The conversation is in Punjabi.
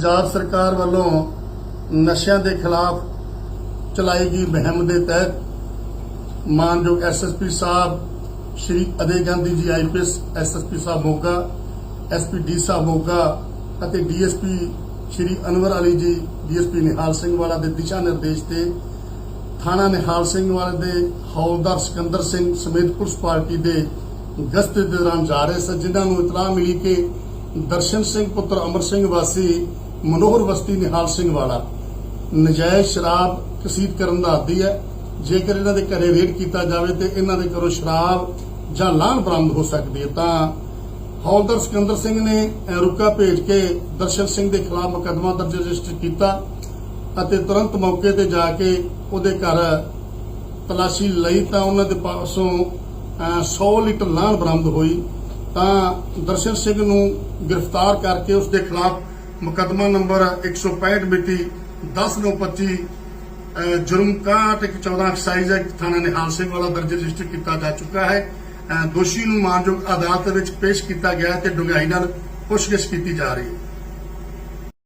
ਪੰਜਾਬ ਸਰਕਾਰ ਵੱਲੋਂ ਨਸ਼ਿਆਂ ਦੇ ਖਿਲਾਫ ਚਲਾਈ ਗਈ ਮੁਹਿੰਮ ਦੇ ਤਹਿਤ ਮਾਨਯੋਗ ਐਸਐਸਪੀ ਸਾਹਿਬ, ਸ਼੍ਰੀ ਅਜੇ ਗਾਂਧੀ ਜੀ ਆਈਪੀਐਸ ਐਸਐਸਪੀ ਸਾਹਿਬ ਮੋਗਾ ਐਸਪੀ ਡੀ ਸਾਹਿਬ ਮੋਗਾ ਅਤੇ ਡੀਐਸਪੀ ਸ਼੍ਰੀ ਅਨਵਰ ਅਲੀ ਜੀ ਡੀਐਸਪੀ ਨਿਹਾਲ ਸਿੰਘ ਵਾਲਾ ਦੇ ਦਿਸ਼ਾ ਨਿਰਦੇਸ਼ ਤੇ ਥਾਣਾ ਨਿਹਾਲ ਸਿੰਘ ਵਾਲੇ ਦੇ ਹੌਲਦਾਰ ਸਿਕੰਦਰ ਸਿੰਘ ਸਮੇਤ ਪੁਲਿਸ ਪਾਰਟੀ ਦੇ ਗਸ਼ਤ ਦੇ ਦੌਰਾਨ ਜਾ ਰਹੇ ਸਨ, ਜਿਨ੍ਹਾਂ ਨੂੰ ਇਤਲਾਹ ਮਿਲੀ ਕਿ ਦਰਸ਼ਨ ਸਿੰਘ ਪੁੱਤਰ ਅਮਰ ਸਿੰਘ ਵਾਸੀ ਮਨੋਹਰ ਵਸਤੀ ਨਿਹਾਲ ਸਿੰਘ ਵਾਲਾ। ਨਜਾਇਜ਼ ਸ਼ਰਾਬ ਕਸੀਦ ਕਰਨ ਦਾ ਆਦੀ ਹੈ। ਜੇਕਰ ਇਹਨਾਂ ਦੇ ਘਰੇ ਰੇਡ ਕੀਤਾ ਜਾਵੇ ਤੇ ਇਹਨਾਂ ਦੇ ਘਰੋਂ ਸ਼ਰਾਬ ਜਾਂ ਲਾਨ ਬਰਾਮਦ ਹੋ ਸਕਦੀ ਹੈ ਤਾਂ ਹੌਲਦਾਰ ਸਿਕੰਦਰ ਸਿੰਘ ਨੇ ਰੁਕਾ ਭੇਜ ਕੇ ਦਰਸ਼ਨ ਸਿੰਘ ਦੇ ਖਿਲਾਫ ਮੁਕੱਦਮਾ ਦਰਜ ਰਜਿਸਟਰ ਕੀਤਾ ਅਤੇ ਤੁਰੰਤ ਮੌਕੇ ਤੇ ਜਾ ਕੇ ਉਹਦੇ ਘਰ ਤਲਾਸ਼ੀ ਲਈ ਤਾਂ ਉਹਨਾਂ ਦੇ ਪਾਸੋਂ ਅਹ, 100 ਲੀਟਰ ਲਾਨ ਬਰਾਮਦ ਹੋਈ। ਤਾਂ ਦਰਸ਼ਨ ਸਿੰਘ ਨੂੰ ਗ੍ਰਿਫਤਾਰ ਕਰਕੇ ਉਸ ਦੇ ਖਿਲਾਫ ਮੁਕੱਦਮਾ ਨੰਬਰ 165 ਮਿਤੀ 10/9/25 ਅਹ, ਜੁਰਮ 6114 ਐਕਸਾਈਜ਼ ਐਕਟ ਥਾਣਾ ਨਿਹਾਲ ਸਿੰਘ ਵਾਲਾ ਦਰਜ ਰਜਿਸਟਰ ਕੀਤਾ ਜਾ ਚੁੱਕਾ ਹੈ। ਦੋਸ਼ੀ ਨੂੰ ਮਾਨਯੋਗ ਅਦਾਲਤ ਵਿੱਚ ਪੇਸ਼ ਕੀਤਾ ਗਿਆ ਤੇ ਡੂੰਘਾਈ ਨਾਲ ਪੁੱਛਗਿੱਛ ਕੀਤੀ ਜਾ ਰਹੀ ਹੈ।